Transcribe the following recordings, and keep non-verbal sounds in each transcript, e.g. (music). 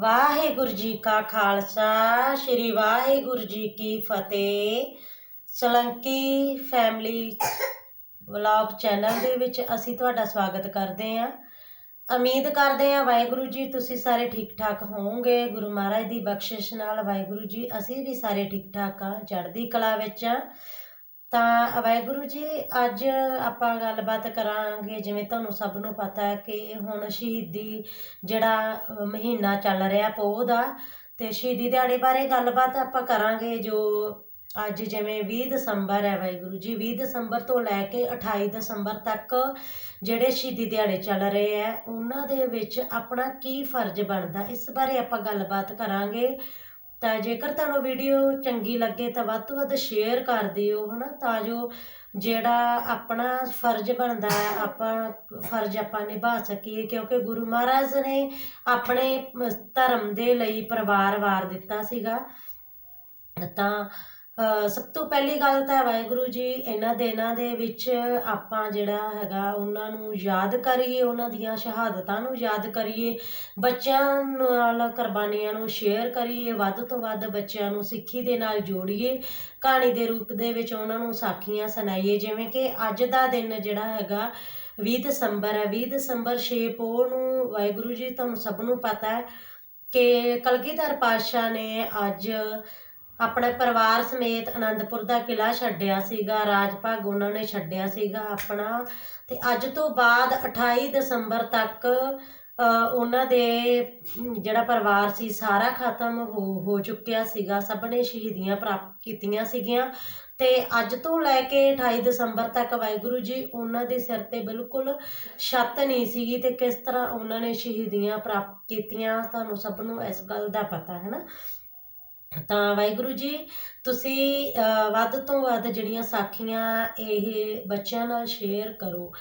ਵਾਹਿਗੁਰੂ ਜੀ ਕਾ ਖਾਲਸਾ, ਸ੍ਰੀ ਵਾਹਿਗੁਰੂ ਜੀ ਕੀ ਫਤਿਹ। ਸਲੰਕੀ family vlog channel ਦੇ ਵਿੱਚ ਅਸੀਂ ਤੁਹਾਡਾ ਸਵਾਗਤ ਕਰਦੇ ਹਾਂ। ਉਮੀਦ ਕਰਦੇ ਹਾਂ ਵਾਹਿਗੁਰੂ ਜੀ ਤੁਸੀਂ ਸਾਰੇ ਠੀਕ ਠਾਕ ਹੋਵੋਗੇ। ਗੁਰੂ ਮਹਾਰਾਜ ਦੀ ਬਖਸ਼ਿਸ਼ ਨਾਲ ਵਾਹਿਗੁਰੂ ਜੀ ਅਸੀਂ ਵੀ ਸਾਰੇ ਠੀਕ ਠਾਕ ਹਾਂ, ਚੜ੍ਹਦੀ ਕਲਾ ਵਿੱਚ ਹਾਂ। ਤਾਂ ਵਾਹਿਗੁਰੂ ਜੀ, ਅੱਜ ਆਪਾਂ ਗੱਲਬਾਤ ਕਰਾਂਗੇ, ਜਿਵੇਂ ਤੁਹਾਨੂੰ ਸਭ ਨੂੰ ਪਤਾ ਹੈ ਕਿ ਹੁਣ ਸ਼ਹੀਦੀ ਜਿਹੜਾ ਮਹੀਨਾ ਚੱਲ ਰਿਹਾ ਪੋਹ ਦਾ, ਤੇ ਸ਼ਹੀਦੀ ਦਿਹਾੜੇ ਬਾਰੇ ਗੱਲਬਾਤ ਆਪਾਂ ਕਰਾਂਗੇ, ਜੋ ਅੱਜ ਜਿਵੇਂ 20 ਦਸੰਬਰ ਹੈ ਵਾਹਿਗੁਰੂ ਜੀ 20 ਦਸੰਬਰ ਤੋਂ ਲੈ ਕੇ 28 ਦਸੰਬਰ ਤੱਕ ਜਿਹੜੇ ਸ਼ਹੀਦੀ ਦਿਹਾੜੇ ਚੱਲ ਰਹੇ ਹੈ, ਉਹਨਾਂ ਦੇ ਵਿੱਚ ਆਪਣਾ ਕੀ ਫਰਜ਼ ਬਣਦਾ, ਇਸ ਬਾਰੇ ਆਪਾਂ ਗੱਲਬਾਤ ਕਰਾਂਗੇ। ਤਾਂ ਜੇਕਰ ਤੁਹਾਨੂੰ ਵੀਡੀਓ ਚੰਗੀ ਲੱਗੇ ਤਾਂ ਵੱਧ ਤੋਂ ਵੱਧ ਸ਼ੇਅਰ ਕਰ ਦਿਓ, ਹਨਾ? ਤਾਂ ਜੋ ਜਿਹੜਾ ਆਪਣਾ ਫਰਜ਼ ਬਣਦਾ ਹੈ, ਆਪਾਂ ਫਰਜ਼ ਆਪਾਂ ਨਿਭਾ ਸਕੀਏ, ਕਿਉਂਕਿ ਗੁਰੂ ਮਹਾਰਾਜ ਨੇ ਆਪਣੇ ਧਰਮ ਦੇ ਲਈ ਪਰਿਵਾਰ ਵਾਰ ਦਿੱਤਾ ਸੀਗਾ। ਤਾਂ ਸਭ ਤੋਂ ਪਹਿਲੀ ਗੱਲ ਤਾਂ ਵਾਹਿਗੁਰੂ ਜੀ, ਇਹਨਾਂ ਦਿਨਾਂ ਦੇ ਵਿੱਚ ਆਪਾਂ ਜਿਹੜਾ ਹੈਗਾ ਉਹਨਾਂ ਨੂੰ ਯਾਦ ਕਰੀਏ, ਉਹਨਾਂ ਦੀਆਂ ਸ਼ਹਾਦਤਾਂ ਨੂੰ ਯਾਦ ਕਰੀਏ, ਬੱਚਿਆਂ ਨਾਲ ਕੁਰਬਾਨੀਆਂ ਨੂੰ ਸ਼ੇਅਰ ਕਰੀਏ, ਵੱਧ ਤੋਂ ਵੱਧ ਬੱਚਿਆਂ ਨੂੰ ਸਿੱਖੀ ਦੇ ਨਾਲ ਜੋੜੀਏ, ਕਹਾਣੀ ਦੇ ਰੂਪ ਦੇ ਵਿੱਚ ਉਹਨਾਂ ਨੂੰ ਸਾਖੀਆਂ ਸੁਣਾਈਏ, ਜਿਵੇਂ ਕਿ ਅੱਜ ਦਾ ਦਿਨ ਜਿਹੜਾ ਹੈਗਾ 20 ਦਸੰਬਰ ਹੈ। 20 ਦਸੰਬਰ 6 ਪੋਹ ਨੂੰ ਵਾਹਿਗੁਰੂ ਜੀ, ਤੁਹਾਨੂੰ ਸਭ ਨੂੰ ਪਤਾ ਹੈ ਕਿ ਕਲਗੀਧਰ ਪਾਤਸ਼ਾਹ ਨੇ ਅੱਜ ਆਪਣੇ ਪਰਿਵਾਰ ਸਮੇਤ ਅਨੰਦਪੁਰ ਦਾ ਕਿਲਾ ਛੱਡਿਆ ਸੀਗਾ, ਰਾਜ ਭਾਗ ਉਹਨਾਂ ਨੇ ਛੱਡਿਆ ਸੀਗਾ ਆਪਣਾ ਤੇ ਅੱਜ ਤੋਂ ਬਾਅਦ 28 ਦਸੰਬਰ ਤੱਕ ਉਹਨਾਂ ਦੇ ਜਿਹੜਾ ਪਰਿਵਾਰ ਸੀ ਸਾਰਾ ਖਤਮ ਹੋ ਹੋ ਚੁੱਕਿਆ ਸੀਗਾ, ਸਭ ਨੇ ਸ਼ਹੀਦੀਆਂ ਪ੍ਰਾਪਤ ਕੀਤੀਆਂ ਸੀਗੀਆਂ ਤੇ ਅੱਜ ਤੋਂ ਲੈ ਕੇ 28 ਦਸੰਬਰ ਤੱਕ ਵਾਹਿਗੁਰੂ ਜੀ ਉਹਨਾਂ ਦੇ ਸਿਰ ਤੇ ਬਿਲਕੁਲ ਛੱਤ ਨਹੀਂ ਸੀਗੀ ਤੇ ਕਿਸ ਤਰ੍ਹਾਂ ਉਹਨਾਂ ਨੇ ਸ਼ਹੀਦੀਆਂ ਪ੍ਰਾਪਤ ਕੀਤੀਆਂ, ਤੁਹਾਨੂੰ ਸਭ ਨੂੰ ਇਸ ਗੱਲ ਦਾ ਪਤਾ, ਹੈ ਨਾ? ਤਾਂ ਵਾਹਿਗੁਰੂ ਜੀ ਤੁਸੀਂ ਵੱਧ ਤੋਂ ਵੱਧ ਜਿਹੜੀਆਂ ਸਾਖੀਆਂ ਇਹ ਬੱਚਿਆਂ ਨਾਲ ਸ਼ੇਅਰ ਕਰੋ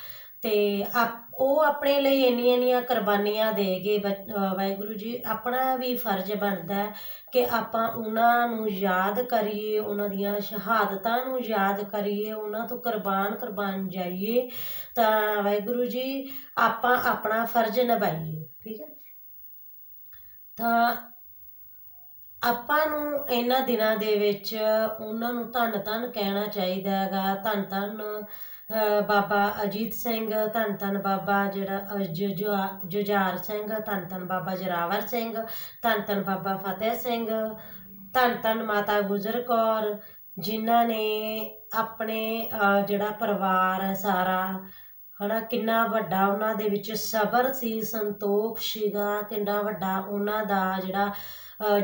ਤੇ ਆਪ ਉਹ ਆਪਣੇ ਲਈ ਇੰਨੀਆਂ ਇੰਨੀਆਂ ਕੁਰਬਾਨੀਆਂ ਦੇਗੇ ਬੱਚ- ਅ, ਵਾਹਿਗੁਰੂ ਜੀ। ਆਪਣਾ ਵੀ ਫਰਜ਼ ਬਣਦਾ ਹੈ ਕਿ ਆਪਾਂ ਉਹਨਾਂ ਨੂੰ ਯਾਦ ਕਰੀਏ ਉਹਨਾਂ ਦੀਆਂ ਸ਼ਹਾਦਤਾਂ ਨੂੰ ਯਾਦ ਕਰੀਏ ਉਹਨਾਂ ਤੋਂ ਕੁਰਬਾਨ ਕੁਰਬਾਨ ਜਾਈਏ। ਤਾਂ ਵਾਹਿਗੁਰੂ ਜੀ ਆਪਾਂ ਆਪਣਾ ਫਰਜ਼ ਨਿਭਾਈਏ ਠੀਕ ਹੈ? ਤਾਂ ਆਪਾਂ ਨੂੰ ਇਹਨਾਂ ਦਿਨਾਂ ਦੇ ਵਿੱਚ ਉਹਨਾਂ ਨੂੰ ਧੰਨ ਧੰਨ ਕਹਿਣਾ ਚਾਹੀਦਾ ਹੈਗਾ। ਧੰਨ ਧੰਨ ਬਾਬਾ ਅਜੀਤ ਸਿੰਘ ਧੰਨ ਧੰਨ ਬਾਬਾ ਜਿਹੜਾ ਅ, ਜੁਝਾਰ ਸਿੰਘ ਧੰਨ ਧੰਨ ਬਾਬਾ ਜਰਾਵਰ ਸਿੰਘ ਧੰਨ ਧੰਨ ਬਾਬਾ ਫਤਿਹ ਸਿੰਘ ਧੰਨ ਧੰਨ ਮਾਤਾ ਗੁਜਰ ਕੌਰ ਜਿਨ੍ਹਾਂ ਨੇ ਆਪਣੇ ਜਿਹੜਾ ਪਰਿਵਾਰ ਹੈ ਸਾਰਾ ਹਨਾ ਕਿੰਨਾ ਵੱਡਾ ਉਹਨਾਂ ਦੇ ਵਿੱਚ ਸਬਰ ਸੀ, ਸੰਤੋਖ ਸੀਗਾ, ਕਿੰਨਾ ਵੱਡਾ ਉਹਨਾਂ ਦਾ ਜਿਹੜਾ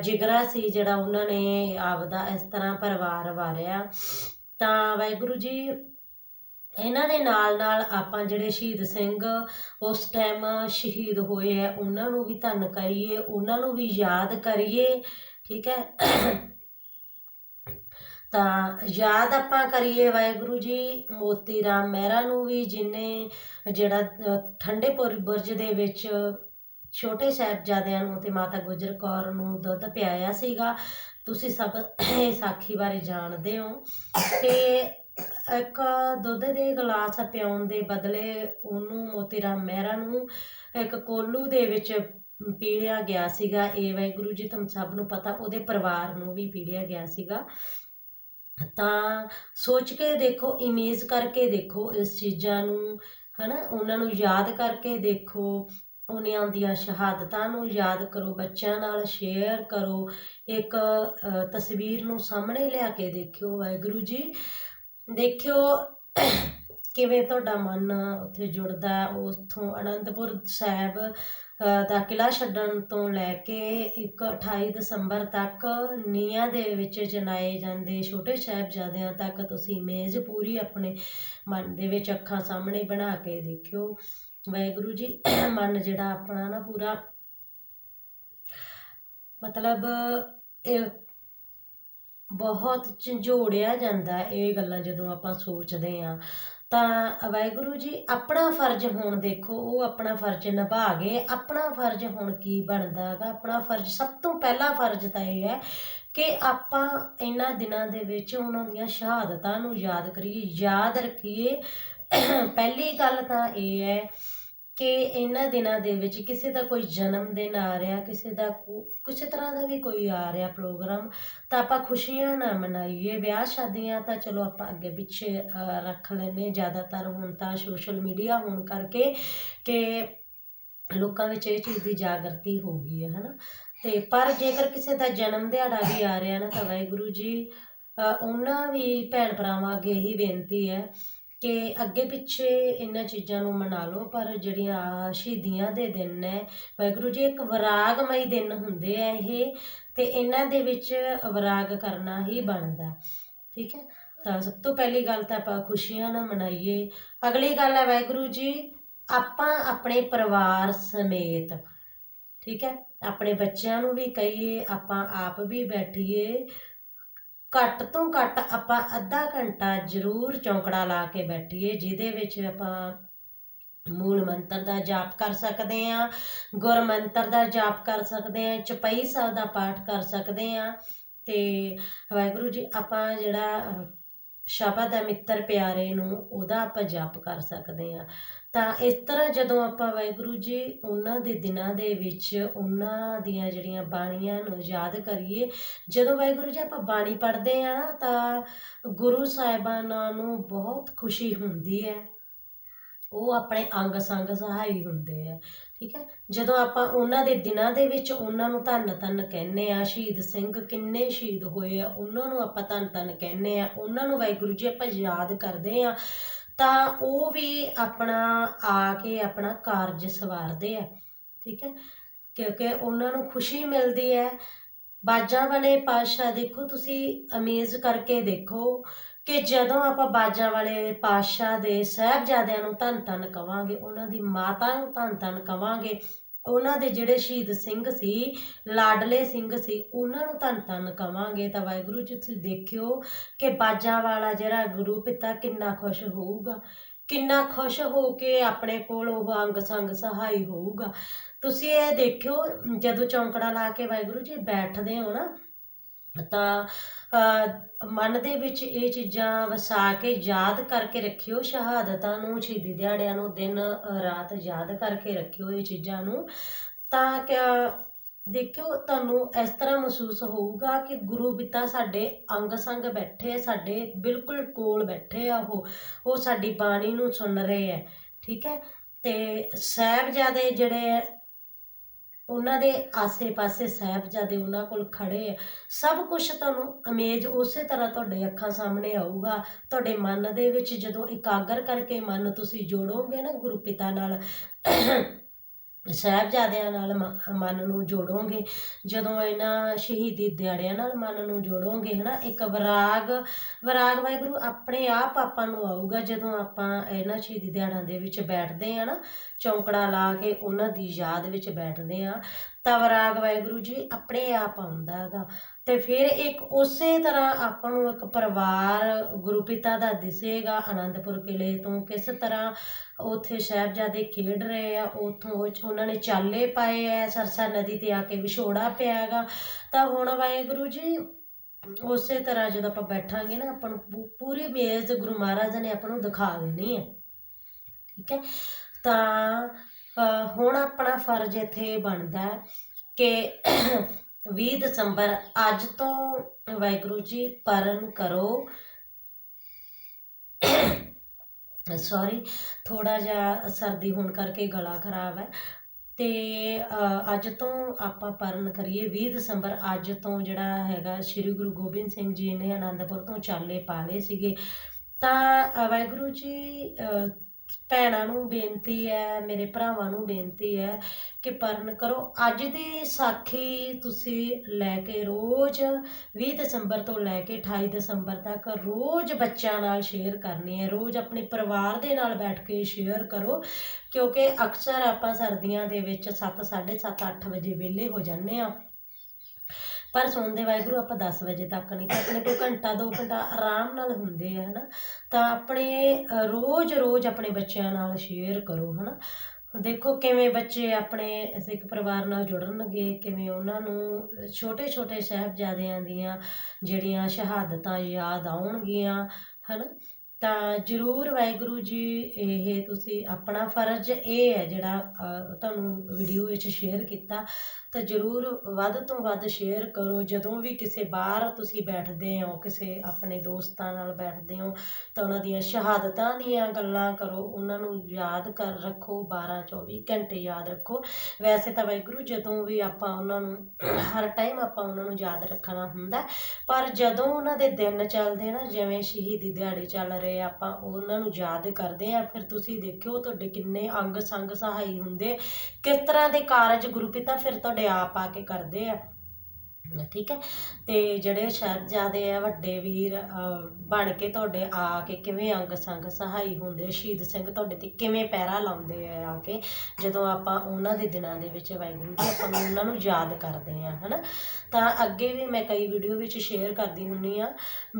ਜਿਗਰਾ ਸੀ ਜਿਹੜਾ ਉਹਨਾਂ ਨੇ ਆਪਦਾ ਇਸ ਤਰ੍ਹਾਂ ਪਰਿਵਾਰ ਵਾਰਿਆ। ਤਾਂ ਵਾਹਿਗੁਰੂ ਜੀ, ਇਹਨਾਂ ਦੇ ਨਾਲ ਨਾਲ ਆਪਾਂ ਜਿਹੜੇ ਸ਼ਹੀਦ ਸਿੰਘ ਉਸ ਟਾਈਮ ਸ਼ਹੀਦ ਹੋਏ ਆ, ਉਹਨਾਂ ਨੂੰ ਵੀ ਧੰਨ ਕਰੀਏ, ਉਹਨਾਂ ਨੂੰ ਵੀ ਯਾਦ ਕਰੀਏ, ਠੀਕ ਹੈ। ਤਾਂ ਯਾਦ ਆਪਾਂ ਕਰੀਏ ਵਾਹਿਗੁਰੂ ਜੀ ਮੋਤੀ ਰਾਮ ਮਹਿਰਾ ਨੂੰ ਵੀ ਜਿਨੇ ਜਿਹੜਾ ਠੰਡੇ ਪੁਰ- ਬੁਰਜ ਦੇ ਵਿੱਚ ਛੋਟੇ ਸਾਹਿਬਜ਼ਾਦਿਆਂ ਨੂੰ ਤੇ ਮਾਤਾ ਗੁਜਰ ਕੌਰ ਨੂੰ ਦੁੱਧ ਪਿਆਇਆ ਸੀਗਾ, ਤੁਸੀਂ ਸਭ ਇਹ ਸਾਖੀ ਬਾਰੇ ਜਾਣਦੇ ਹੋ। ਤੇ ਇੱਕ ਦੁੱਧ ਦੇ ਗਲਾਸ ਪਿਆਉਣ ਦੇ ਬਦਲੇ ਉਹਨੂੰ ਮੋਤੀ ਰਾਮ ਮਹਿਰਾ ਨੂੰ ਇੱਕ ਕੋਲੂ ਦੇ ਵਿੱਚ ਪੀੜਿਆ ਗਿਆ ਸੀਗਾ। ਇਹ ਵਾਹਿਗੁਰੂ ਜੀ ਤੁਹਾਨੂੰ ਸਭ ਨੂੰ ਪਤਾ, ਉਹਦੇ ਪਰਿਵਾਰ ਨੂੰ ਵੀ ਪੀੜਿਆ ਗਿਆ ਸੀਗਾ। ਤਾਂ ਸੋਚ ਕੇ ਦੇਖੋ ਇਮੇਜ ਕਰਕੇ ਦੇਖੋ ਇਸ ਚੀਜ਼ਾਂ ਨੂੰ, ਹਨਾ ਉਹਨਾਂ ਨੂੰ ਯਾਦ ਕਰਕੇ ਦੇਖੋ ਉਹਨਾਂ ਦੀਆਂ ਸ਼ਹਾਦਤਾਂ ਨੂੰ ਯਾਦ ਕਰੋ, ਬੱਚਿਆਂ ਨਾਲ ਸ਼ੇਅਰ ਕਰੋ, ਇੱਕ ਤਸਵੀਰ ਨੂੰ ਸਾਹਮਣੇ ਲਿਆ ਕੇ ਦੇਖਿਓ, ਵਾਹਿਗੁਰੂ ਜੀ ਦੇਖਿਓ ਕਿਵੇਂ ਤੁਹਾਡਾ ਮਨ ਉੱਥੇ ਜੁੜਦਾ ਹੈ। ਉੱਥੋਂ ਅਨੰਦਪੁਰ ਸਾਹਿਬ ਅ, ਦਾ ਕਿਲਾ ਛੱਡਣ ਤੋਂ ਲੈ ਕੇ ਇੱਕ 28 ਦਸੰਬਰ ਤੱਕ ਨੀਹਾਂ ਦੇ ਵਿੱਚ ਜਨਾਏ ਜਾਂਦੇ ਛੋਟੇ ਸਾਹਿਬਜ਼ਾਦਿਆਂ ਤੱਕ ਤੁਸੀਂ ਇਮੇਜ ਪੂਰੀ ਆਪਣੇ ਮਨ ਦੇ ਵਿੱਚ ਅੱਖਾਂ ਸਾਹਮਣੇ ਬਣਾ ਕੇ ਦੇਖਿਓ। ਵਾਹਿਗੁਰੂ ਜੀ ਮਨ ਜਿਹੜਾ ਆਪਣਾ ਨਾ ਪੂਰਾ ਮਤਲਬ ਇਹ ਬਹੁਤ ਝੰਜੋੜਿਆ ਜਾਂਦਾ ਇਹ ਗੱਲਾਂ ਜਦੋਂ ਆਪਾਂ ਸੋਚਦੇ ਹਾਂ। ਤਾਂ ਵਾਹਿਗੁਰੂ ਜੀ, ਆਪਣਾ ਫਰਜ਼ ਹੁਣ ਦੇਖੋ, ਉਹ ਆਪਣਾ ਫਰਜ਼ ਨਿਭਾ ਗਏ। ਆਪਣਾ ਫਰਜ਼ ਹੁਣ ਕੀ ਬਣਦਾ ਹੈਗਾ? ਆਪਣਾ ਫਰਜ਼ ਸਭ ਤੋਂ ਪਹਿਲਾ ਫਰਜ਼ ਤਾਂ ਇਹ ਹੈ ਕਿ ਆਪਾਂ ਇਹਨਾਂ ਦਿਨਾਂ ਦੇ ਵਿੱਚ ਉਹਨਾਂ ਦੀਆਂ ਸ਼ਹਾਦਤਾਂ ਨੂੰ ਯਾਦ ਕਰੀਏ। ਯਾਦ ਰੱਖੀਏ। ਪਹਿਲੀ ਗੱਲ ਤਾਂ ਇਹ ਹੈ ਕਿ ਇਹਨਾਂ ਦਿਨਾਂ ਦੇ ਵਿੱਚ ਕਿਸੇ ਦਾ ਕੋਈ ਜਨਮ ਦਿਨ ਆ ਰਿਹਾ, ਕਿਸੇ ਦਾ ਕੋ- ਕਿਸੇ ਤਰ੍ਹਾਂ ਦਾ ਵੀ ਕੋਈ ਆ ਰਿਹਾ ਪ੍ਰੋਗਰਾਮ, ਤਾਂ ਆਪਾਂ ਖੁਸ਼ੀਆਂ ਨਾ ਮਨਾਈਏ। ਵਿਆਹ ਸ਼ਾਦੀਆਂ ਤਾਂ ਚਲੋ ਆਪਾਂ ਅੱਗੇ ਪਿੱਛੇ ਰੱਖ ਲੈਂਦੇ ਜ਼ਿਆਦਾਤਰ ਹੁਣ ਤਾਂ ਸੋਸ਼ਲ ਮੀਡੀਆ ਹੋਣ ਕਰਕੇ ਕਿ ਲੋਕਾਂ ਵਿੱਚ ਇਹ ਚੀਜ਼ ਦੀ ਜਾਗਰਤੀ ਹੋ ਗਈ ਹੈ, ਹਨਾ? ਤੇ ਪਰ ਜੇਕਰ ਕਿਸੇ ਦਾ ਜਨਮ ਦਿਹਾੜਾ ਵੀ ਆ ਰਿਹਾ ਨਾ ਤਾਂ ਵਾਹਿਗੁਰੂ ਜੀ ਉਹਨਾਂ ਵੀ ਭੈਣ ਭਰਾਵਾਂ ਅੱਗੇ ਇਹੀ ਬੇਨਤੀ ਹੈ ਕਿ ਅੱਗੇ ਪਿੱਛੇ ਇਹਨਾਂ ਚੀਜ਼ਾਂ ਨੂੰ ਮਨਾ ਲਓ, ਪਰ ਜਿਹੜੀਆਂ ਸ਼ਹੀਦੀਆਂ ਦੇ ਦਿਨ ਨੇ, ਵਾਹਿਗੁਰੂ ਜੀ, ਇੱਕ ਵਿਰਾਗਮਈ ਦਿਨ ਹੁੰਦੇ ਆ ਇਹ, ਤੇ ਇਹਨਾਂ ਦੇ ਵਿੱਚ ਵਿਰਾਗ ਕਰਨਾ ਹੀ ਬਣਦਾ। ਠੀਕ ਹੈ? ਤਾਂ ਸਭ ਤੋਂ ਪਹਿਲੀ ਗੱਲ ਤਾਂ ਆਪਾਂ ਖੁਸ਼ੀਆਂ ਨਾਲ ਮਨਾਈਏ। ਅਗਲੀ ਗੱਲ ਹੈ ਵਾਹਿਗੁਰੂ ਜੀ, ਆਪਾਂ ਆਪਣੇ ਪਰਿਵਾਰ ਸਮੇਤ, ਠੀਕ ਹੈ? ਆਪਣੇ ਬੱਚਿਆਂ ਨੂੰ ਵੀ ਕਹੀਏ, ਆਪਾਂ ਆਪ ਵੀ ਬੈਠੀਏ ਘੱਟ ਤੋਂ ਘੱਟ ਆਪਾਂ ਅੱਧਾ ਘੰਟਾ ਜ਼ਰੂਰ ਚੌਂਕੜਾ ਲਾ ਕੇ ਬੈਠੀਏ, ਜਿਹਦੇ ਵਿੱਚ ਆਪਾਂ ਮੂਲ ਮੰਤਰ ਦਾ ਜਾਪ ਕਰ ਸਕਦੇ ਆ ਗੁਰ ਮੰਤਰ ਦਾ ਜਾਪ ਕਰ ਸਕਦੇ ਆ ਚਪਈ ਸਾਹਿਬ ਦਾ ਪਾਠ ਕਰ ਸਕਦੇ ਆ ਤੇ ਵਾਹਿਗੁਰੂ ਜੀ, ਆਪਾਂ ਜਿਹੜਾ ਸ਼ਬਦ ਹੈ ਮਿੱਤਰ ਪਿਆਰੇ ਨੂੰ, ਉਹਦਾ ਆਪਾਂ ਜਪ ਕਰ ਸਕਦੇ ਆ ਤਾਂ ਇਸ ਤਰ੍ਹਾਂ ਜਦੋਂ ਆਪਾਂ ਵਾਹਿਗੁਰੂ ਜੀ, ਉਹਨਾਂ ਦੇ ਦਿਨਾਂ ਦੇ ਵਿੱਚ ਉਹਨਾਂ ਦੀਆਂ ਜਿਹੜੀਆਂ ਬਾਣੀਆਂ ਨੂੰ ਯਾਦ ਕਰੀਏ, ਜਦੋਂ ਵਾਹਿਗੁਰੂ ਜੀ ਆਪਾਂ ਬਾਣੀ ਪੜ੍ਹਦੇ ਆ ਨਾ, ਤਾਂ ਗੁਰੂ ਸਾਹਿਬਾਨਾਂ ਨੂੰ ਬਹੁਤ ਖੁਸ਼ੀ ਹੁੰਦੀ ਹੈ। ਉਹ ਆਪਣੇ ਅੰਗ ਸੰਗ ਸਹਾਈ ਹੁੰਦੇ ਆ, ਠੀਕ ਹੈ? ਜਦੋਂ ਆਪਾਂ ਉਹਨਾਂ ਦੇ ਦਿਨਾਂ ਦੇ ਵਿੱਚ ਉਹਨਾਂ ਨੂੰ ਧੰਨ ਧੰਨ ਕਹਿੰਦੇ ਆ, ਸ਼ਹੀਦ ਸਿੰਘ ਕਿੰਨੇ ਸ਼ਹੀਦ ਹੋਏ ਆ, ਉਹਨਾਂ ਨੂੰ ਆਪਾਂ ਧੰਨ ਧੰਨ ਕਹਿੰਦੇ ਆ, ਉਹਨਾਂ ਨੂੰ ਵਾਹਿਗੁਰੂ ਜੀ ਆਪਾਂ ਯਾਦ ਕਰਦੇ ਆ, ਤਾਂ ਉਹ ਵੀ ਆਪਣਾ ਆ ਕੇ ਆਪਣਾ ਕਾਰਜ ਸਵਾਰਦੇ ਆ, ਠੀਕ ਹੈ? ਕਿਉਂਕਿ ਉਹਨਾਂ ਨੂੰ ਖੁਸ਼ੀ ਮਿਲਦੀ ਹੈ। ਬਾਜਾਂ ਵਾਲੇ ਪਾਤਸ਼ਾਹ ਦੇਖੋ, ਤੁਸੀਂ ਅਮੇਜ਼ ਕਰਕੇ ਦੇਖੋ ਕਿ ਜਦੋਂ ਆਪਾਂ ਬਾਜਾਂ ਵਾਲੇ ਪਾਤਸ਼ਾਹ ਦੇ ਸਾਹਿਬਜ਼ਾਦਿਆਂ ਨੂੰ ਧੰਨ ਧੰਨ ਕਵਾਂਗੇ, ਉਹਨਾਂ ਦੀ ਮਾਤਾ ਨੂੰ ਧੰਨ ਧੰਨ ਕਵਾਂਗੇ, ਉਹਨਾਂ ਦੇ ਜਿਹੜੇ ਸ਼ਹੀਦ ਸਿੰਘ ਸੀ, ਲਾਡਲੇ ਸਿੰਘ ਸੀ, ਉਹਨਾਂ ਨੂੰ ਧੰਨ ਧੰਨ ਕਵਾਂਗੇ, ਤਾਂ ਵਾਹਿਗੁਰੂ ਜੀ, ਤੁਸੀਂ ਦੇਖਿਓ ਕਿ ਬਾਜਾਂ ਵਾਲਾ ਜਿਹੜਾ ਗੁਰੂ ਪਿਤਾ ਕਿੰਨਾ ਖੁਸ਼ ਹੋਊਗਾ, ਕਿੰਨਾ ਖੁਸ਼ ਹੋ ਕੇ ਆਪਣੇ ਕੋਲ ਉਹ ਅੰਗ ਸੰਗ ਸਹਾਈ ਹੋਊਗਾ। ਤੁਸੀਂ ਇਹ ਦੇਖਿਓ, ਜਦੋਂ ਚੌਂਕੜਾ ਲਾ ਕੇ ਵਾਹਿਗੁਰੂ ਜੀ ਬੈਠਦੇ ਹੋ ਨਾ ਤਾਂ ਮਨ ਦੇ ਵਿੱਚ ਇਹ ਚੀਜ਼ਾਂ ਵਸਾ ਕੇ ਯਾਦ ਕਰਕੇ ਰੱਖਿਓ, ਸ਼ਹਾਦਤਾਂ ਨੂੰ, ਸ਼ਹੀਦੀ ਦਿਹਾੜਿਆਂ ਨੂੰ, ਦਿਨ ਰਾਤ ਯਾਦ ਕਰਕੇ ਰੱਖਿਓ ਇਹ ਚੀਜ਼ਾਂ ਨੂੰ। ਤਾਂ ਕਿ ਦੇਖਿਓ, ਤੁਹਾਨੂੰ ਇਸ ਤਰ੍ਹਾਂ ਮਹਿਸੂਸ ਹੋਊਗਾ ਕਿ ਗੁਰੂ ਪਿਤਾ ਸਾਡੇ ਅੰਗ ਸੰਗ ਬੈਠੇ ਸਾਡੇ ਬਿਲਕੁਲ ਕੋਲ ਬੈਠੇ ਆ ਉਹ ਉਹ ਸਾਡੀ ਬਾਣੀ ਨੂੰ ਸੁਣ ਰਹੇ ਆ, ਠੀਕ ਹੈ? ਤੇ ਸਾਹਿਬਜ਼ਾਦੇ ਜਿਹੜੇ ਉਹਨਾਂ ਦੇ ਆਸੇ-ਪਾਸੇ ਸਾਹਿਬਜ਼ਾਦੇ ਉਹਨਾਂ ਕੋਲ ਖੜੇ ਆ। ਸਭ ਕੁਝ ਤੁਹਾਨੂੰ ਅਮੇਜ ਉਸੇ ਤਰ੍ਹਾਂ ਤੁਹਾਡੇ ਅੱਖਾਂ ਸਾਹਮਣੇ ਆਊਗਾ। ਤੁਹਾਡੇ ਮਨ ਦੇ ਵਿੱਚ ਜਦੋਂ ਇਕਾਗਰ ਕਰਕੇ ਮਨ ਤੁਸੀਂ ਜੋੜੋਗੇ ਨਾ ਗੁਰੂ ਪਿਤਾ ਨਾਲ ਸਾਹਿਬਜ਼ਾਦਿਆਂ ਨਾਲ ਮ- ਮਨ ਨੂੰ ਜੋੜੋਗੇ। ਜਦੋਂ ਇਹਨਾਂ ਸ਼ਹੀਦੀ ਦਿਹਾੜਿਆਂ ਨਾਲ ਮਨ ਨੂੰ ਜੋੜੋਗੇ ਨਾ ਇੱਕ ਵਿਰਾਗ ਵਿਰਾਗ ਵਾਹਿਗੁਰੂ ਆਪਣੇ ਆਪ ਆਪਾਂ ਨੂੰ ਆਊਗਾ, ਜਦੋਂ ਆਪਾਂ ਇਹਨਾਂ ਸ਼ਹੀਦੀ ਦਿਹਾੜਾਂ ਦੇ ਵਿੱਚ ਬੈਠਦੇ ਹਾਂ ਨਾ ਚੌਂਕੜਾ ਲਾ ਕੇ ਉਹਨਾਂ ਦੀ ਯਾਦ ਵਿੱਚ ਬੈਠਦੇ ਹਾਂ। ਤਾਂ ਵਰਾਗ ਵਾਹਿਗੁਰੂ ਜੀ, ਆਪਣੇ ਆਪ ਆਉਂਦਾ ਹੈਗਾ। ਤੇ ਫਿਰ ਇੱਕ ਉਸੇ ਤਰ੍ਹਾਂ ਆਪਾਂ ਨੂੰ ਇੱਕ ਪਰਿਵਾਰ ਗੁਰੂ ਪਿਤਾ ਦਾ ਦਿਸੇਗਾ ਆਨੰਦਪੁਰ ਕਿਲੇ ਤੋਂ ਕਿਸ ਤਰ੍ਹਾਂ ਉੱਥੇ ਸਾਹਿਬਜ਼ਾਦੇ ਖੇਡ ਰਹੇ ਆ, ਉਥੋਂ ਉਹਨਾਂ ਨੇ ਚਾਲੇ ਪਾਏ ਆ, ਸਰਸਾ ਨਦੀ ਤੇ ਆ ਕੇ ਵਿਛੋੜਾ ਪਿਆ ਹੈਗਾ। ਤਾਂ ਹੁਣ ਵਾਹਿਗੁਰੂ ਜੀ, ਉਸੇ ਤਰ੍ਹਾਂ ਜਦੋਂ ਆਪਾਂ ਬੈਠਾਂਗੇ ਨਾ, ਆਪਾਂ ਨੂੰ ਪੂਰੀ ਮੇਜ਼ ਗੁਰੂ ਮਹਾਰਾਜ ਨੇ ਆਪਾਂ ਨੂੰ ਦਿਖਾ ਦੇਣੀ ਹੈ ਠੀਕ ਹੈ? ਤਾਂ ਹੁਣ ਆਪਣਾ ਫਰਜ਼ ਇੱਥੇ ਬਣਦਾ ਕਿ (clears throat) 20 ਦਸੰਬਰ ਅੱਜ ਤੋਂ ਵਾਹਿਗੁਰੂ ਜੀ ਪਰਨ ਕਰੋ। (clears throat) ਸੌਰੀ ਥੋੜਾ ਜਿਹਾ ਸਰਦੀ ਹੋਣ ਕਰਕੇ ਗਲਾ ਖਰਾਬ ਹੈ। ਤੇ ਅੱਜ ਤੋਂ ਆਪਾਂ ਪਰਨ ਕਰੀਏ। 20 ਦਸੰਬਰ ਅੱਜ ਤੋਂ ਜਿਹੜਾ ਹੈਗਾ ਸ੍ਰੀ ਗੁਰੂ ਗੋਬਿੰਦ ਸਿੰਘ ਜੀ ਨੇ ਆਨੰਦਪੁਰ ਤੋਂ ਚਾਲੇ ਪਾ ਲਏ ਸੀਗੇ। ਤਾਂ ਵਾਹਿਗੁਰੂ ਜੀ ਭੈਣਾਂ ਨੂੰ ਬੇਨਤੀ ਹੈ, ਮੇਰੇ ਭਰਾਵਾਂ ਨੂੰ ਬੇਨਤੀ ਹੈ ਕਿ ਪਰਨ ਕਰੋ। ਅੱਜ ਦੀ ਸਾਖੀ ਤੁਸੀਂ ਲੈ ਕੇ ਰੋਜ਼ 20 ਦਸੰਬਰ ਤੋਂ ਲੈ ਕੇ 28 ਦਸੰਬਰ ਤੱਕ ਰੋਜ਼ ਬੱਚਿਆਂ ਨਾਲ ਸ਼ੇਅਰ ਕਰਨੀ ਹੈ। ਰੋਜ਼ ਆਪਣੇ ਪਰਿਵਾਰ ਦੇ ਨਾਲ ਬੈਠ ਕੇ ਸ਼ੇਅਰ ਕਰੋ, ਕਿਉਂਕਿ ਅਕਸਰ ਆਪਾਂ ਸਰਦੀਆਂ ਦੇ ਵਿੱਚ 7 7:30 8 ਵਜੇ ਵਿਹਲੇ ਹੋ ਜਾਂਦੇ ਆ ਪਰ ਸੌਂਦੇ ਵਾਹਿਗੁਰੂ ਆਪਾਂ 10 ਵਜੇ ਤੱਕ ਨਹੀਂ ਤਾਂ ਆਪਣੇ ਕੋਲ ਘੰਟਾ, ਦੋ ਘੰਟਾ ਆਰਾਮ ਨਾਲ ਹੁੰਦੇ ਆ, ਹਨਾ? ਤਾਂ ਆਪਣੇ ਰੋਜ਼ ਰੋਜ਼ ਆਪਣੇ ਬੱਚਿਆਂ ਨਾਲ ਸ਼ੇਅਰ ਕਰੋ, ਹਨਾ? ਦੇਖੋ ਕਿਵੇਂ ਬੱਚੇ ਆਪਣੇ ਸਿੱਖ ਪਰਿਵਾਰ ਨਾਲ ਜੁੜਨਗੇ, ਕਿਵੇਂ ਉਹਨਾਂ ਨੂੰ ਛੋਟੇ ਛੋਟੇ ਸਾਹਿਬਜ਼ਾਦਿਆਂ ਦੀਆਂ ਜਿਹੜੀਆਂ ਸ਼ਹਾਦਤਾਂ ਯਾਦ ਆਉਣਗੀਆਂ, ਹਨਾ? ਤਾਂ ਜਰੂਰ ਵਾਹਿਗੁਰੂ ਜੀ, ਇਹ ਤੁਸੀਂ ਆਪਣਾ ਫਰਜ਼ ਇਹ ਹੈ ਜਿਹੜਾ ਤੁਹਾਨੂੰ ਵੀਡੀਓ ਵਿੱਚ ਸ਼ੇਅਰ ਕੀਤਾ ਤਾਂ ਜਰੂਰ ਵੱਧ ਤੋਂ ਵੱਧ ਸ਼ੇਅਰ ਕਰੋ। ਜਦੋਂ ਵੀ ਕਿਸੇ ਬਾਹਰ ਤੁਸੀਂ ਬੈਠਦੇ ਹੋ ਕਿਸੇ ਆਪਣੇ ਦੋਸਤਾਂ ਨਾਲ ਬੈਠਦੇ ਹੋ ਤਾਂ ਉਹਨਾਂ ਦੀਆਂ ਸ਼ਹਾਦਤਾਂ ਦੀਆਂ ਗੱਲਾਂ ਕਰੋ। ਉਹਨਾਂ ਨੂੰ ਯਾਦ ਕਰ ਰੱਖੋ 12 24 ਘੰਟੇ ਯਾਦ ਰੱਖੋ। ਵੈਸੇ ਤਾਂ ਵਾਹਿਗੁਰੂ ਜਦੋਂ ਵੀ ਆਪਾਂ ਉਹਨਾਂ ਨੂੰ ਹਰ ਟਾਈਮ ਆਪਾਂ ਉਹਨਾਂ ਨੂੰ ਯਾਦ ਰੱਖਣਾ ਹੁੰਦਾ ਪਰ ਜਦੋਂ ਉਹਨਾਂ ਦੇ ਦਿਨ ਚੱਲਦੇ ਨਾ ਜਿਵੇਂ ਸ਼ਹੀਦੀ ਦਿਹਾੜੇ ਚੱਲ ਰਹੇ ਆ, ਆਪਾਂ ਉਹਨਾਂ ਨੂੰ ਯਾਦ ਕਰਦੇ ਆ ਫਿਰ ਤੁਸੀਂ ਦੇਖਿਓ ਤੁਹਾਡੇ ਕਿੰਨੇ ਅੰਗ ਸੰਗ ਸਹਾਈ ਹੁੰਦੇ। ਕਿਸ ਤਰ੍ਹਾਂ ਦੇ ਕਾਰਜ ਗੁਰੂ ਪਿਤਾ ਫਿਰ ਤੁਹਾਡੇ ਆਪ ਆ ਕੇ ਕਰਦੇ ਆ। ਠੀਕ ਹੈ? ਤੇ ਜਿਹੜੇ ਸਾਹਿਬਜ਼ਾਦੇ ਆ, ਵੱਡੇ ਵੀਰ ਬਣ ਕੇ ਤੁਹਾਡੇ ਆ ਕੇ ਕਿਵੇਂ ਅੰਗ ਸੰਗ ਸਹਾਈ ਹੁੰਦੇ? ਸ਼ਹੀਦ ਸਿੰਘ ਤੁਹਾਡੇ ਤੇ ਕਿਵੇਂ ਪਹਿਰਾ ਲਾਉਂਦੇ ਆ ਆ ਕੇ? ਜਦੋਂ ਆਪਾਂ ਉਹਨਾਂ ਦੇ ਦਿਨਾਂ ਦੇ ਵਿੱਚ ਵਾਹਿਗੁਰੂ ਜੀ, ਆਪਾਂ ਨੂੰ ਉਹਨਾਂ ਨੂੰ ਯਾਦ ਕਰਦੇ ਆ, ਹਨਾ? ਤਾਂ ਅੱਗੇ ਵੀ ਮੈਂ ਕਈ ਵੀਡੀਓ ਵਿੱਚ ਸ਼ੇਅਰ ਕਰਦੀ ਹੁੰਨੀ ਆ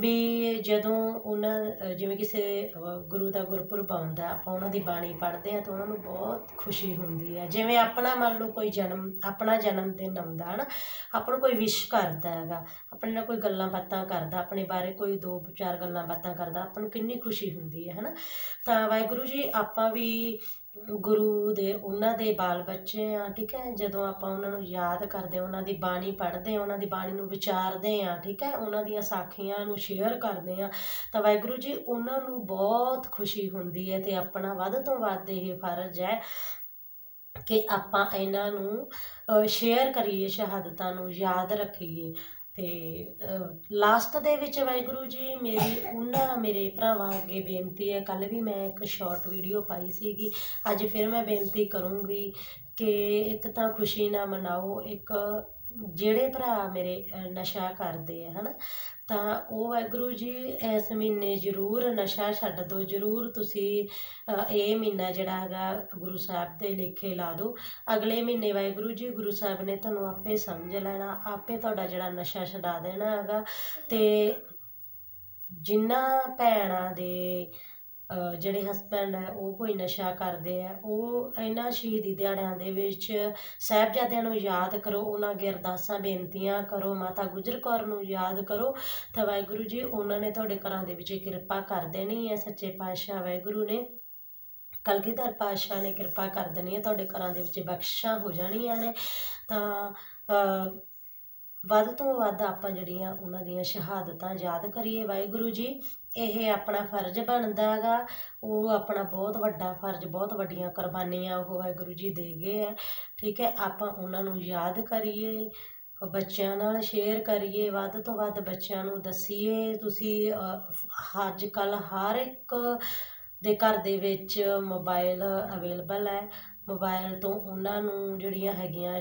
ਵੀ ਜਦੋਂ ਉਹਨਾਂ ਜਿਵੇਂ ਕਿਸੇ ਗੁਰੂ ਦਾ ਗੁਰਪੁਰਬ ਆਉਂਦਾ, ਆਪਾਂ ਉਹਨਾਂ ਦੀ ਬਾਣੀ ਪੜ੍ਹਦੇ ਆ ਤਾਂ ਉਹਨਾਂ ਨੂੰ ਬਹੁਤ ਖੁਸ਼ੀ ਹੁੰਦੀ ਹੈ ਜਿਵੇਂ ਆਪਣਾ ਮੰਨ ਲਓ ਕੋਈ ਜਨਮ, ਆਪਣਾ ਜਨਮ ਦਿਨ ਆਉਂਦਾ, ਹਨਾ? ਆਪਾਂ ਨੂੰ ਕੋਈ ਵਿਸ਼ ਕਰਦਾ ਹੈਗਾ ਆਪਣੇ ਨਾਲ ਕੋਈ ਗੱਲਾਂ ਬਾਤਾਂ ਕਰਦਾ ਆਪਣੇ ਬਾਰੇ ਕੋਈ ਦੋ ਚਾਰ ਗੱਲਾਂ ਬਾਤਾਂ ਕਰਦਾ ਆਪਾਂ ਨੂੰ ਕਿੰਨੀ ਖੁਸ਼ੀ ਹੁੰਦੀ ਹੈ ਹਨਾ? ਤਾਂ ਵਾਹਿਗੁਰੂ ਜੀ ਆਪਾਂ ਵੀ ਗੁਰੂ ਦੇ ਉਹਨਾਂ ਦੇ ਬਾਲ ਬੱਚੇ ਆ ਠੀਕ ਹੈ? ਜਦੋਂ ਆਪਾਂ ਉਹਨਾਂ ਨੂੰ ਯਾਦ ਕਰਦੇ ਹਾਂ, ਉਹਨਾਂ ਦੀ ਬਾਣੀ ਪੜ੍ਹਦੇ ਹਾਂ ਉਹਨਾਂ ਦੀ ਬਾਣੀ ਨੂੰ ਵਿਚਾਰਦੇ ਆ ਠੀਕ ਹੈ? ਉਹਨਾਂ ਦੀਆਂ ਸਾਖੀਆਂ ਨੂੰ ਸ਼ੇਅਰ ਕਰਦੇ ਆ ਤਾਂ ਵਾਹਿਗੁਰੂ ਜੀ ਉਹਨਾਂ ਨੂੰ ਬਹੁਤ ਖੁਸ਼ੀ ਹੁੰਦੀ ਹੈ ਤੇ ਆਪਣਾ ਵੱਧ ਤੋਂ ਵੱਧ ਇਹ ਫਰਜ਼ ਹੈ ਕਿ ਆਪਾਂ ਇਹਨਾਂ ਨੂੰ ਸ਼ੇਅਰ ਕਰੀਏ, ਸ਼ਹਾਦਤਾਂ ਨੂੰ, ਯਾਦ ਰੱਖੀਏ। ਅਤੇ ਲਾਸਟ ਦੇ ਵਿੱਚ ਵਾਹਿਗੁਰੂ ਜੀ, ਮੇਰੀ, ਉਹਨਾਂ ਮੇਰੇ ਭਰਾਵਾਂ ਅੱਗੇ ਬੇਨਤੀ ਹੈ, ਕੱਲ੍ਹ ਵੀ ਮੈਂ ਇੱਕ ਸ਼ਾਰਟ ਵੀਡੀਓ ਪਾਈ ਸੀਗੀ। ਅੱਜ ਫਿਰ ਮੈਂ ਬੇਨਤੀ ਕਰੂੰਗੀ ਕਿ ਇੱਕ ਤਾਂ ਖੁਸ਼ੀ ਨਾਲ ਮਨਾਓ, ਇੱਕ ਜਿਹੜੇ ਭਰਾ ਮੇਰੇ ਨਸ਼ਾ ਕਰਦੇ ਆ ਨਾ ਤਾਂ ਉਹ ਵਾਹਿਗੁਰੂ ਜੀ ਇਸ ਮਹੀਨੇ ਜ਼ਰੂਰ ਨਸ਼ਾ ਛੱਡ ਦਿਓ, ਜ਼ਰੂਰ ਤੁਸੀਂ ਇਹ ਮਹੀਨਾ ਜਿਹੜਾ ਹੈਗਾ ਗੁਰੂ ਸਾਹਿਬ ਦੇ ਲੇਖੇ ਲਾ ਦਿਓ। ਅਗਲੇ ਮਹੀਨੇ ਵਾਹਿਗੁਰੂ ਜੀ, ਗੁਰੂ ਸਾਹਿਬ ਨੇ ਤੁਹਾਨੂੰ ਆਪੇ ਸਮਝ ਲੈਣਾ, ਆਪੇ ਤੁਹਾਡਾ ਜਿਹੜਾ ਨਸ਼ਾ ਛਡਾ ਦੇਣਾ ਹੈਗਾ ਤੇ ਜਿਨ੍ਹਾਂ ਭੈਣਾਂ ਦੇ ਜਿਹੜੇ ਹਸਬੈਂਡ ਹੈ, ਉਹ ਕੋਈ ਨਸ਼ਾ ਕਰਦੇ ਆ ਉਹ ਇਹਨਾਂ ਸ਼ਹੀਦੀ ਦਿਹਾੜਿਆਂ ਦੇ ਵਿੱਚ ਸਾਹਿਬਜ਼ਾਦਿਆਂ ਨੂੰ ਯਾਦ ਕਰੋ, ਉਹਨਾਂ ਅੱਗੇ ਅਰਦਾਸਾਂ, ਬੇਨਤੀਆਂ ਕਰੋ, ਮਾਤਾ ਗੁਜਰ ਕੌਰ ਨੂੰ ਯਾਦ ਕਰੋ, ਤਾਂ ਵਾਹਿਗੁਰੂ ਜੀ, ਉਹਨਾਂ ਨੇ ਤੁਹਾਡੇ ਘਰਾਂ ਦੇ ਵਿੱਚ ਕਿਰਪਾ ਕਰ ਦੇਣੀ ਹੈ, ਸੱਚੇ ਪਾਤਸ਼ਾਹ ਵਾਹਿਗੁਰੂ ਨੇ। ਕਲਗੀਧਰ ਪਾਤਸ਼ਾਹ ਨੇ ਕਿਰਪਾ ਕਰ ਦੇਣੀ ਹੈ, ਤੁਹਾਡੇ ਘਰਾਂ ਦੇ ਵਿੱਚ ਬਖਸ਼ਿਸ਼ਾਂ ਹੋ ਜਾਣੀਆਂ ਨੇ। ਤਾਂ ਵੱਧ ਤੋਂ ਵੱਧ ਆਪਾਂ ਜਿਹੜੀਆਂ ਉਹਨਾਂ ਦੀਆਂ ਸ਼ਹਾਦਤਾਂ ਯਾਦ ਕਰੀਏ ਵਾਹਿਗੁਰੂ ਜੀ, ਇਹ ਆਪਣਾ ਫਰਜ਼ ਬਣਦਾ ਹੈਗਾ, ਉਹ ਆਪਣਾ ਬਹੁਤ ਵੱਡਾ ਫਰਜ਼, ਬਹੁਤ ਵੱਡੀਆਂ ਕੁਰਬਾਨੀਆਂ ਉਹ ਵਾਹਿਗੁਰੂ ਜੀ ਦੇ ਗਏ ਆ। ਠੀਕ ਹੈ, ਆਪਾਂ ਉਹਨਾਂ ਨੂੰ ਯਾਦ ਕਰੀਏ, ਬੱਚਿਆਂ ਨਾਲ ਸ਼ੇਅਰ ਕਰੀਏ, ਵੱਧ ਤੋਂ ਵੱਧ ਬੱਚਿਆਂ ਨੂੰ ਦਸੀਏ, ਤੁਸੀਂ ਅੱਜ ਕੱਲ ਹਰ ਇੱਕ ਦੇ ਘਰ ਦੇ ਵਿੱਚ ਮੋਬਾਈਲ ਅਵੇਲੇਬਲ ਹੈ। ਮੋਬਾਇਲ ਤੋਂ ਉਹਨਾਂ ਨੂੰ ਜਿਹੜੀਆਂ ਹੈਗੀਆਂ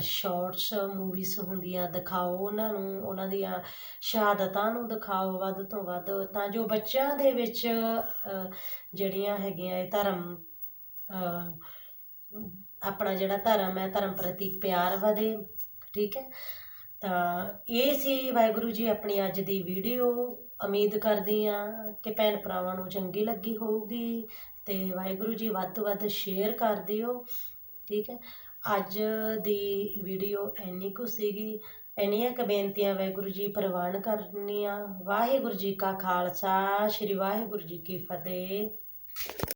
ਸ਼ੋਰਟਸ, ਮੂਵੀਜ਼ ਹੁੰਦੀਆਂ ਦਿਖਾਓ, ਉਹਨਾਂ ਨੂੰ, ਉਹਨਾਂ ਦੀਆਂ ਸ਼ਹਾਦਤਾਂ ਨੂੰ ਦਿਖਾਓ ਵੱਧ ਤੋਂ ਵੱਧ, ਤਾਂ ਜੋ ਬੱਚਿਆਂ ਦੇ ਵਿੱਚ ਜਿਹੜੀਆਂ ਹੈਗੀਆਂ ਇਹ ਧਰਮ ਆਪਣਾ ਜਿਹੜਾ ਧਰਮ ਹੈ, ਧਰਮ ਪ੍ਰਤੀ ਪਿਆਰ ਵਧੇ, ਠੀਕ ਹੈ? ਤਾਂ ਇਹ ਸੀ ਵਾਹਿਗੁਰੂ ਜੀ ਆਪਣੀ ਅੱਜ ਦੀ ਵੀਡੀਓ। ਉਮੀਦ ਕਰਦੀ ਆ ਕਿ ਭੈਣ ਭਰਾਵਾਂ ਨੂੰ ਚੰਗੀ ਲੱਗੀ ਹੋਊਗੀ। ਅਤੇ ਵਾਹਿਗੁਰੂ ਜੀ ਵੱਧ ਤੋਂ ਵੱਧ ਸ਼ੇਅਰ ਕਰ ਦਿਓ, ਠੀਕ ਹੈ। ਅੱਜ ਦੀ ਵੀਡੀਓ ਇੰਨੀ ਕੁ ਸੀਗੀ, ਇੰਨੀਆਂ ਕੁ ਬੇਨਤੀਆਂ ਵਾਹਿਗੁਰੂ ਜੀ ਪ੍ਰਵਾਨ ਕਰਨੀਆਂ। ਵਾਹਿਗੁਰੂ ਜੀ ਕਾ ਖਾਲਸਾ, ਸ੍ਰੀ ਵਾਹਿਗੁਰੂ ਜੀ ਕੀ ਫਤਿਹ।